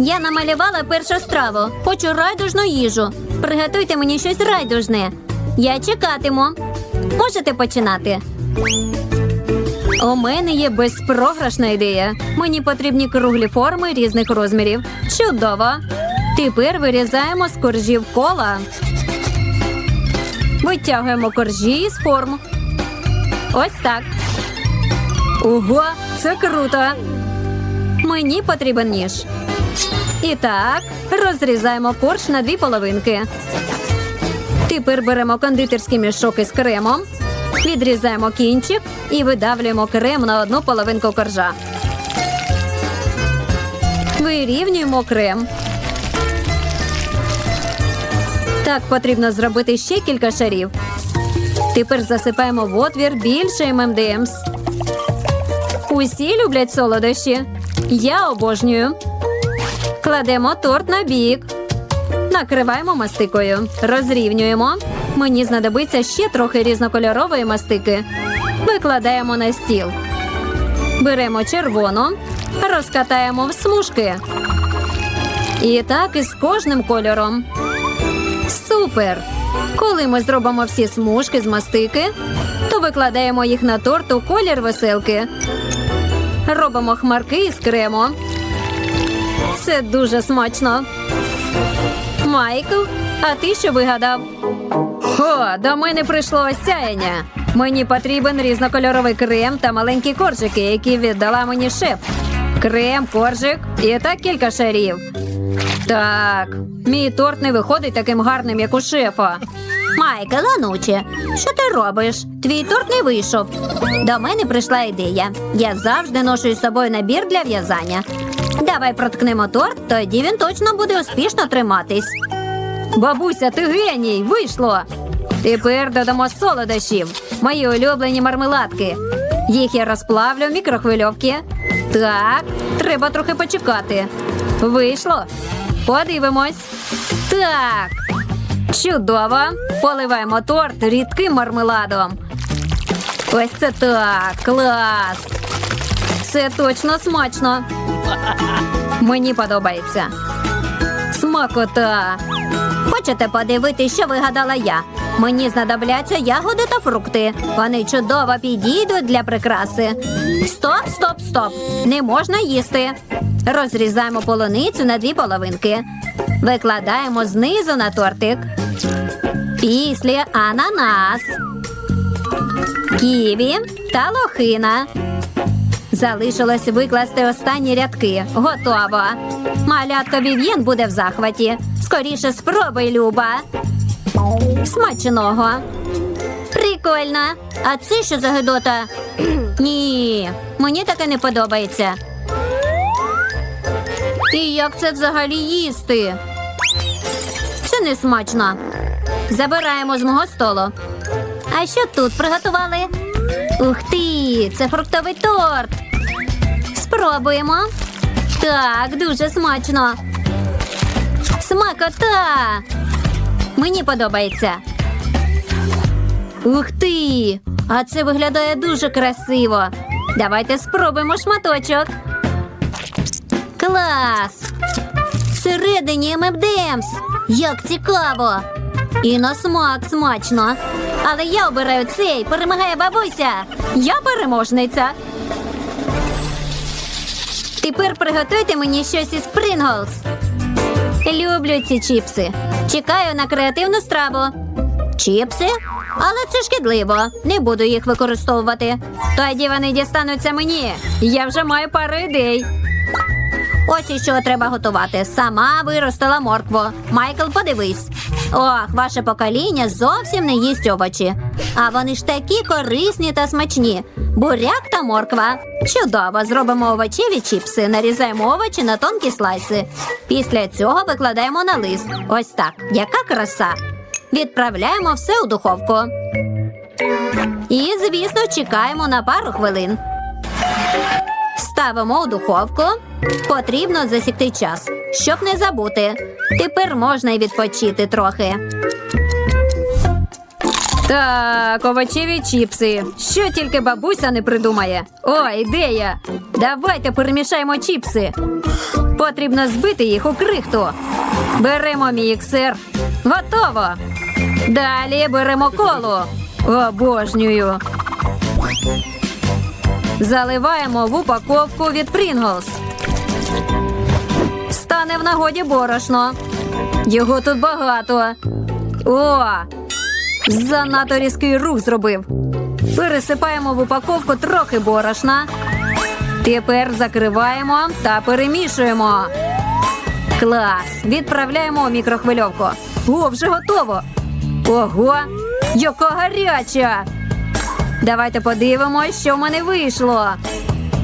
Я намалювала першу страву. Хочу райдужну їжу. Приготуйте мені щось райдужне. Я чекатиму. Можете починати. У мене є безпрограшна ідея. Мені потрібні круглі форми різних розмірів. Чудово! Тепер вирізаємо з коржів кола. Витягуємо коржі з форм. Ось так. Ого, це круто! Мені потрібен ніж. І так, розрізаємо корж на дві половинки. Тепер беремо кондитерський мішок із кремом, відрізаємо кінчик і видавлюємо крем на одну половинку коржа. Вирівнюємо крем. Так потрібно зробити ще кілька шарів. Тепер засипаємо в отвір більше ММДМС. Усі люблять солодощі. Я обожнюю. Кладемо торт на бік. Накриваємо мастикою. Розрівнюємо. Мені знадобиться ще трохи різнокольорової мастики. Викладаємо на стіл. Беремо червону, розкатаємо в смужки. І так із кожним кольором. Супер! Коли ми зробимо всі смужки з мастики, то викладаємо їх на торт у колір веселки. Робимо хмарки із крему. Це дуже смачно. Майкл, а ти що вигадав? О, до мене прийшло осяяння. Мені потрібен різнокольоровий крем та маленькі коржики, які віддала мені шеф. Крем, коржик і так кілька шарів. Так, мій торт не виходить таким гарним, як у шефа. Майкл, ануче, що ти робиш? Твій торт не вийшов. До мене прийшла ідея. Я завжди ношу із собою набір для в'язання. Давай проткнемо торт, тоді він точно буде успішно триматись. Бабуся, ти геній! Вийшло! Тепер додамо солодощів. Мої улюблені мармеладки. Їх я розплавлю в мікрохвильовці. Так, треба трохи почекати. Вийшло. Подивимось. Так. Чудово. Поливаємо торт рідким мармеладом. Ось це так. Клас. Це точно смачно. Мені подобається. Смакота. Хочете подивитися, що вигадала я? Мені знадобляться ягоди та фрукти. Вони чудово підійдуть для прикраси. Стоп, стоп, стоп. Не можна їсти. Розрізаємо полуницю на дві половинки. Викладаємо знизу на тортик. Після ананас, ківі та лохина. Залишилось викласти останні рядки. Готово. Малятка Вів'єн буде в захваті. Скоріше спробуй, Люба. Смачного. Прикольно. А це що за гидота? Ні, мені таке не подобається. І як це взагалі їсти? Це не смачно. Забираємо з мого столу. А що тут приготували? Ух ти, це фруктовий торт. Спробуємо. Так, дуже смачно. Смакота. Мені подобається. Ух ти! А це виглядає дуже красиво. Давайте спробуємо шматочок. Клас! Всередині ММДМС. Як цікаво! І на смак смачно. Але я обираю цей. Перемагає бабуся. Я переможниця. Тепер приготуйте мені щось із Принглс. Люблю ці чіпси. Чекаю на креативну страву. Чіпси? Але це шкідливо. Не буду їх використовувати. Тоді вони дістануться мені. Я вже маю пару ідей. Ось і що треба готувати. Сама виростила моркву. Майкл, подивись. Ох, ваше покоління зовсім не їсть овочі. А вони ж такі корисні та смачні. Буряк та морква. Чудово, зробимо овочеві чіпси, нарізаємо овочі на тонкі слайси. Після цього викладаємо на лист. Ось так. Яка краса. Відправляємо все у духовку. І, звісно, чекаємо на пару хвилин. Ставимо у духовку. Потрібно засікти час, щоб не забути. Тепер можна й відпочити трохи. Так, овочеві чіпси. Що тільки бабуся не придумає. О, ідея! Давайте перемішаємо чіпси. Потрібно збити їх у крихту. Беремо міксер. Готово. Далі беремо колу. Обожнюю. Заливаємо в упаковку від Pringles. Стане в нагоді борошно. Його тут багато. О! Занадто різкий рух зробив. Пересипаємо в упаковку трохи борошна. Тепер закриваємо та перемішуємо. Клас! Відправляємо у мікрохвильовку. О, вже готово. Ого! Яка гаряча! Давайте подивимось, що в мене вийшло.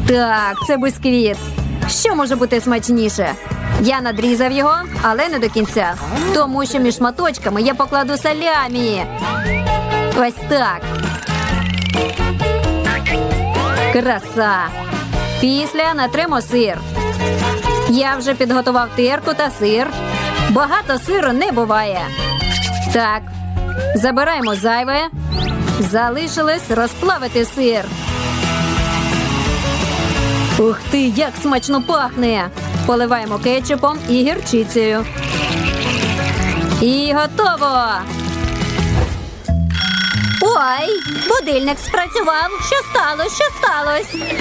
Так, це бисквіт. Що може бути смачніше? Я надрізав його, але не до кінця. Тому що між шматочками я покладу салямі. Ось так. Краса. Після натримо сир. Я вже підготував терку та сир. Багато сиру не буває. Так, забираємо зайве. Залишилось розплавити сир. Ух ти, як смачно пахне! Поливаємо кетчупом і гірчицею. І готово! Ой, будильник спрацював. Що сталося? Що сталося?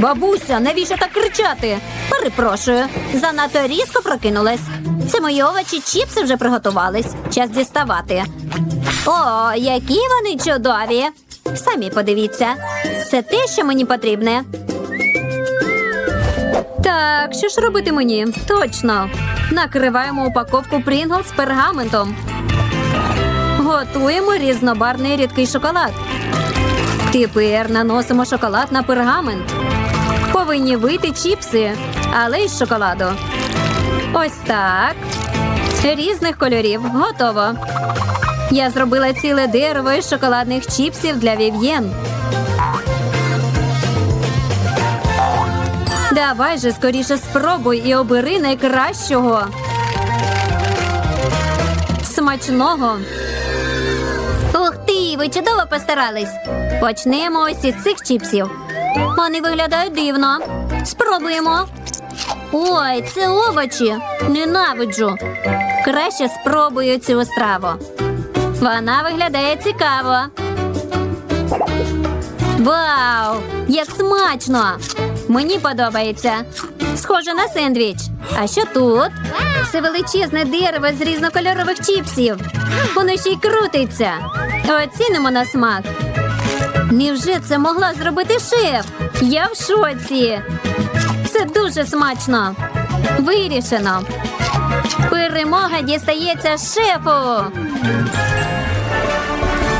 Бабуся, навіщо так кричати? Перепрошую, занадто різко прокинулась. Це мої овочі чіпси вже приготувались. Час діставати. О, які вони чудові! Самі подивіться. Це те, що мені потрібне. Так, що ж робити мені? Точно. Накриваємо упаковку Pringles з пергаментом. Готуємо різнобарний рідкий шоколад. Тепер наносимо шоколад на пергамент. Повинні вийти чіпси, але й з шоколаду. Ось так. Різних кольорів. Готово. Я зробила ціле дерево із шоколадних чіпсів для вів'єн. Давай же скоріше спробуй і обери найкращого. Смачного. Ух ти, ви чудово постарались. Почнемо ось із цих чіпсів. Вони виглядають дивно. Спробуємо. Ой, це овочі. Ненавиджу. Краще спробую цю страву. Вона виглядає цікаво. Вау! Як смачно! Мені подобається. Схоже на сендвіч. А що тут? Це величезне дерево з різнокольорових чіпсів. Воно ще й крутиться. Оцінимо на смак. Невже це могла зробити шеф? Я в шоці. Дуже смачно. Вирішено. Перемога дістається шефу.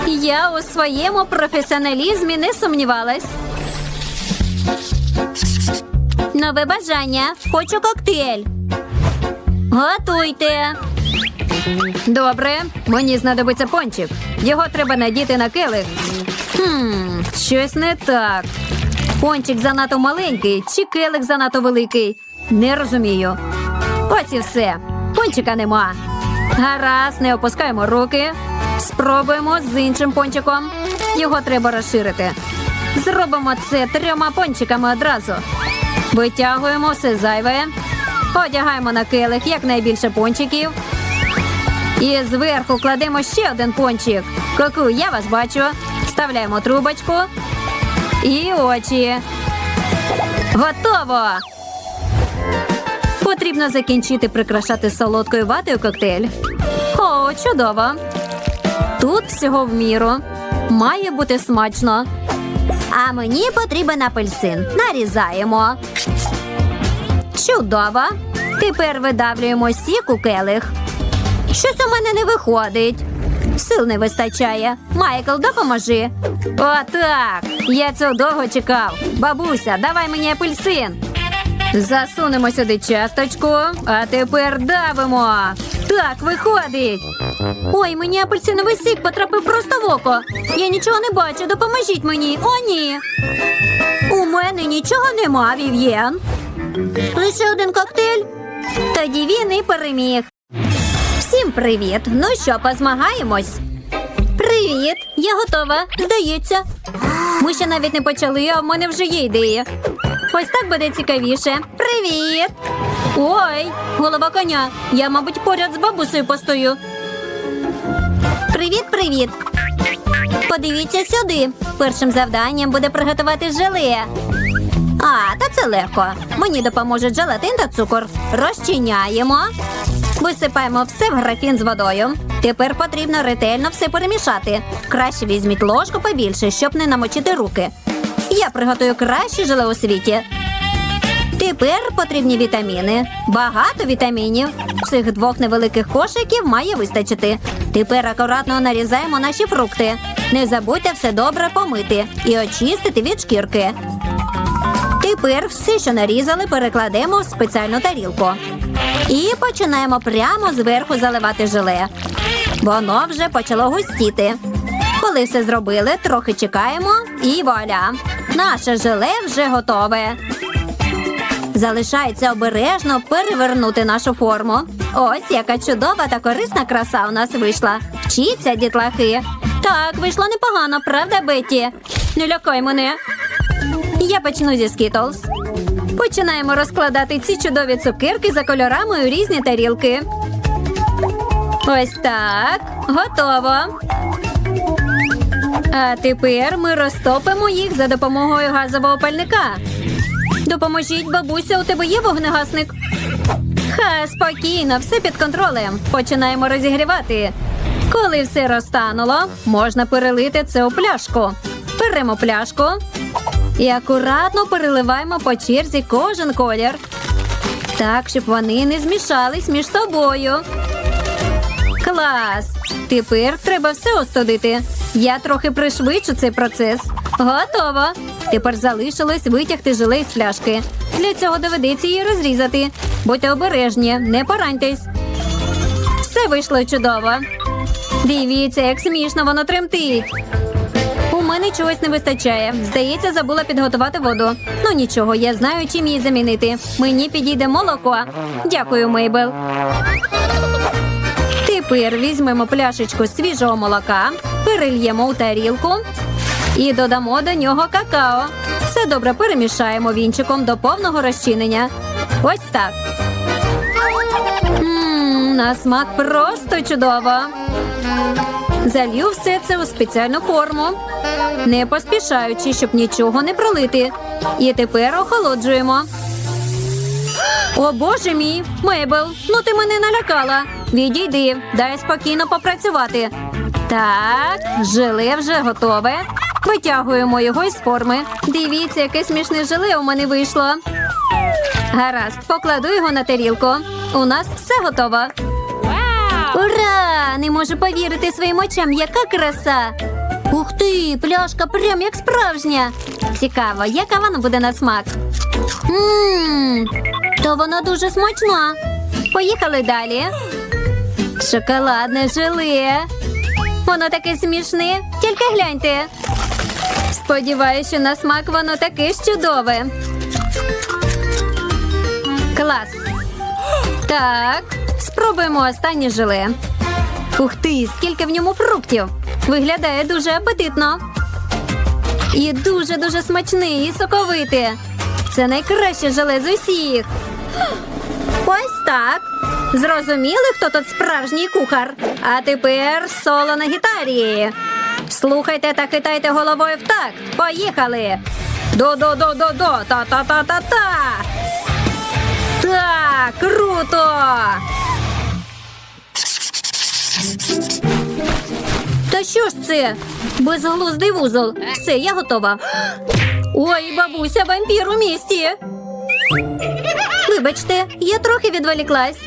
Я у своєму професіоналізмі не сумнівалась. Нове бажання. Хочу коктейль. Готуйте. Добре, мені знадобиться пончик. Його треба надіти на келих. Хм, щось не так. Пончик занадто маленький, чи келих занадто великий. Не розумію. Ось і все. Пончика нема. Гаразд, не опускаємо руки. Спробуємо з іншим пончиком. Його треба розширити. Зробимо це трьома пончиками одразу. Витягуємо все зайве. Одягаємо на келих якнайбільше пончиків. І зверху кладемо ще один пончик. Ку-ку, я вас бачу. Вставляємо трубочку і очі. Готово! Потрібно закінчити прикрашати солодкою ватою коктейль. О, чудово! Тут всього в міру. Має бути смачно. А мені потрібен апельсин. Нарізаємо. Чудово. Тепер видавлюємо сік у келих. Щось у мене не виходить. Сил не вистачає. Майкл, допоможи. Отак. Я цього довго чекав. Бабуся, давай мені апельсин. Засунемо сюди часточку, а тепер давимо. Так, виходить. Ой, мені апельсиновий сік потрапив просто в око. Я нічого не бачу, допоможіть мені. О, ні. У мене нічого нема, Вів'єн. Лише один коктейль. Тоді він і переміг. Всім привіт! Ну що, позмагаємось? Привіт! Я готова. Здається. Ми ще навіть не почали, а в мене вже є ідея. Ось так буде цікавіше. Привіт! Ой, голова коня. Я, мабуть, поряд з бабусею постою. Привіт, привіт. Подивіться сюди. Першим завданням буде приготувати желе. А, та це легко. Мені допоможуть желатин та цукор. Розчиняємо. Висипаємо все в графін з водою. Тепер потрібно ретельно все перемішати. Краще візьміть ложку побільше, щоб не намочити руки. Я приготую краще желе у світі. Тепер потрібні вітаміни. Багато вітамінів. Цих двох невеликих кошиків має вистачити. Тепер акуратно нарізаємо наші фрукти. Не забудьте все добре помити і очистити від шкірки. Тепер все, що нарізали, перекладемо в спеціальну тарілку. І починаємо прямо зверху заливати желе. Воно вже почало густіти. Коли все зробили, трохи чекаємо і вуаля! Наше желе вже готове. Залишається обережно перевернути нашу форму. Ось яка чудова та корисна краса у нас вийшла. Вчіться, дітлахи. Так, вийшло непогано, правда, Бетті? Не лякай мене. Я почну зі Skittles. Починаємо розкладати ці чудові цукерки за кольорами у різні тарілки. Ось так. Готово. А тепер ми розтопимо їх за допомогою газового пальника. Допоможіть, бабуся, у тебе є вогнегасник? Ха, спокійно, все під контролем. Починаємо розігрівати. Коли все розтануло, можна перелити це у пляшку. Беремо пляшку і акуратно переливаємо по черзі кожен колір. Так, щоб вони не змішались між собою. Клас! Тепер треба все остудити. Я трохи пришвидшу цей процес. Готово. Тепер залишилось витягти желе з пляшки. Для цього доведеться її розрізати. Будьте обережні, не пораньтесь. Все вийшло чудово. Дивіться, як смішно воно тремтить. Мене чогось не вистачає. Здається, забула підготувати воду. Ну нічого, я знаю, чим її замінити. Мені підійде молоко. Дякую, Мейбл. Тепер візьмемо пляшечку свіжого молока, перельємо у тарілку і додамо до нього какао. Все добре перемішаємо вінчиком до повного розчинення. Ось так. На смак просто чудово. Залью все це у спеціальну форму, не поспішаючи, щоб нічого не пролити. І тепер охолоджуємо. О, боже мій, Мейбл, ну ти мене налякала. Відійди, дай спокійно попрацювати. Так, желе вже готове. Витягуємо його із форми. Дивіться, яке смішне желе у мене вийшло. Гаразд, покладу його на тарілку. У нас все готово. Не можу повірити своїм очам, яка краса! Ух ти, пляшка прям як справжня. Цікаво, яка вона буде на смак. Ммм, то вона дуже смачна. Поїхали далі. Шоколадне желе. Воно таке смішне, тільки гляньте. Сподіваюся, що на смак воно таке чудове. Клас. Так, спробуємо останнє желе. Ух ти, скільки в ньому фруктів. Виглядає дуже апетитно. І дуже-дуже смачне і соковите. Це найкраще желе з усіх. Ось так. Зрозуміли, хто тут справжній кухар. А тепер соло на гітарі. Слухайте та хитайте головою в такт. Поїхали. До-до-до-до-до, та-та-та-та-та. Так, круто! Та що ж це? Безглуздий вузол. Все, я готова. Ой, бабуся, вампір у місті. Вибачте, я трохи відволіклась.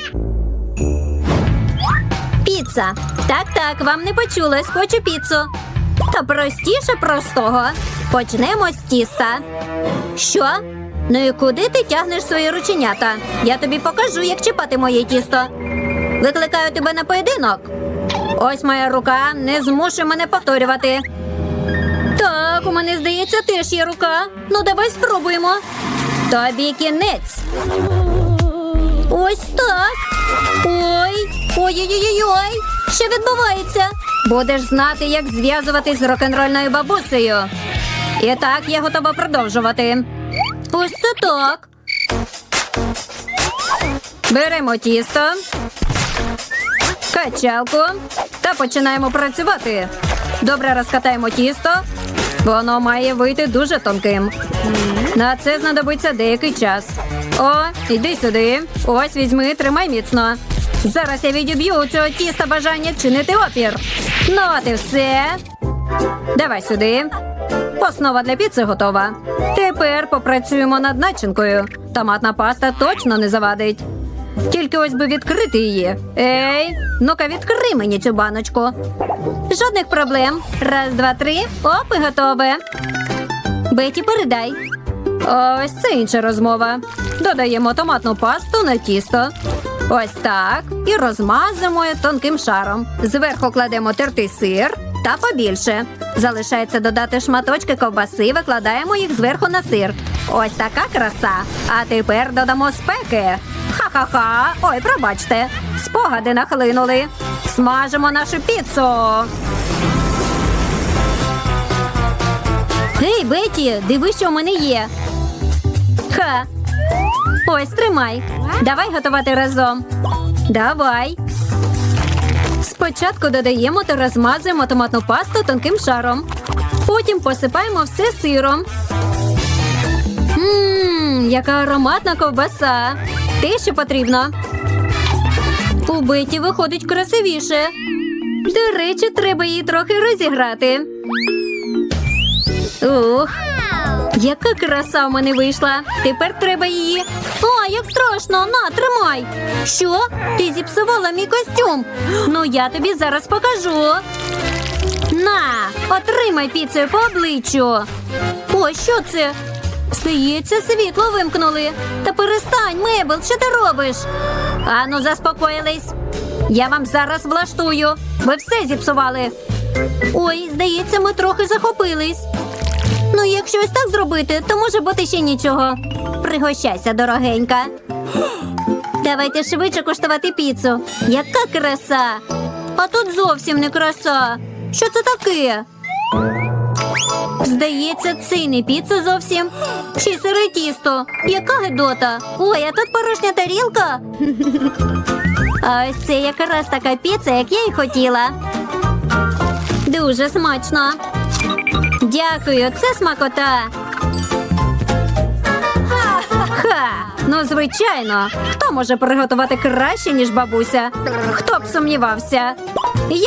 Піца. Так, так, вам не почулось, хочу піцу. Та простіше простого. Почнемо з тіста. Що? Ну і куди ти тягнеш свої рученята? Я тобі покажу, як чіпати моє тісто. Викликаю тебе на поєдинок. Ось моя рука, не змушуй мене повторювати. Так, у мене здається, теж є рука. Ну, давай спробуємо. Тобі кінець. Ось так. Ой, ой-ой-ой-ой. Що відбувається? Будеш знати, як зв'язуватись з рок-н-рольною бабусею. І так, я готова продовжувати. Ось це так. Беремо тісто, качалку та починаємо працювати. Добре розкатаємо тісто. Воно має вийти дуже тонким. На це знадобиться деякий час. О, іди сюди. Ось візьми, тримай міцно. Зараз я відіб'ю у цього тіста бажання чинити опір. Ну, от і все. Давай сюди. Основа для піци готова. Тепер попрацюємо над начинкою. Томатна паста точно не завадить. Тільки ось би відкрити її. Ей, ну-ка відкрий мені цю баночку. Жодних проблем. Раз, два, три. Оп, і готове. Беті, передай. Ось це інша розмова. Додаємо томатну пасту на тісто. Ось так. І розмазуємо тонким шаром. Зверху кладемо тертий сир та побільше. Залишається додати шматочки ковбаси, викладаємо їх зверху на сир. Ось така краса. А тепер додамо спеки. Ха-ха-ха. Ой, пробачте. Спогади нахлинули. Смажимо нашу піцу. Гей, Беті, диви, що в мене є. Ха. Ось тримай. Давай готувати разом. Давай. Спочатку додаємо та розмазуємо томатну пасту тонким шаром. Потім посипаємо все сиром. Ммм, яка ароматна ковбаса. Те, що потрібно. У Беті виходить красивіше. До речі, треба її трохи розіграти. Ух, яка краса в мене вийшла. Тепер треба її. О, як страшно! На, тримай. Що? Ти зіпсувала мій костюм. Ну, я тобі зараз покажу. На, отримай піцею по обличчю. О, що це? Здається, світло вимкнули. Та перестань, Мебел, що ти робиш? Ану, заспокоїлись. Я вам зараз влаштую. Ви все зіпсували. Ой, здається, ми трохи захопились. Ну, якщо ось так зробити, то може бути ще нічого. Пригощайся, дорогенька. Давайте швидше куштувати піцу. Яка краса! А тут зовсім не краса. Що це таке? Здається, це не піца зовсім. Ще сире тісто. Яка гидота? Ой, а тут порожня тарілка. А ось це якраз така піца, як я й хотіла. Дуже смачно. Дякую, це смакота. Ха! Ну, звичайно, хто може приготувати краще, ніж бабуся? Хто б сумнівався? Я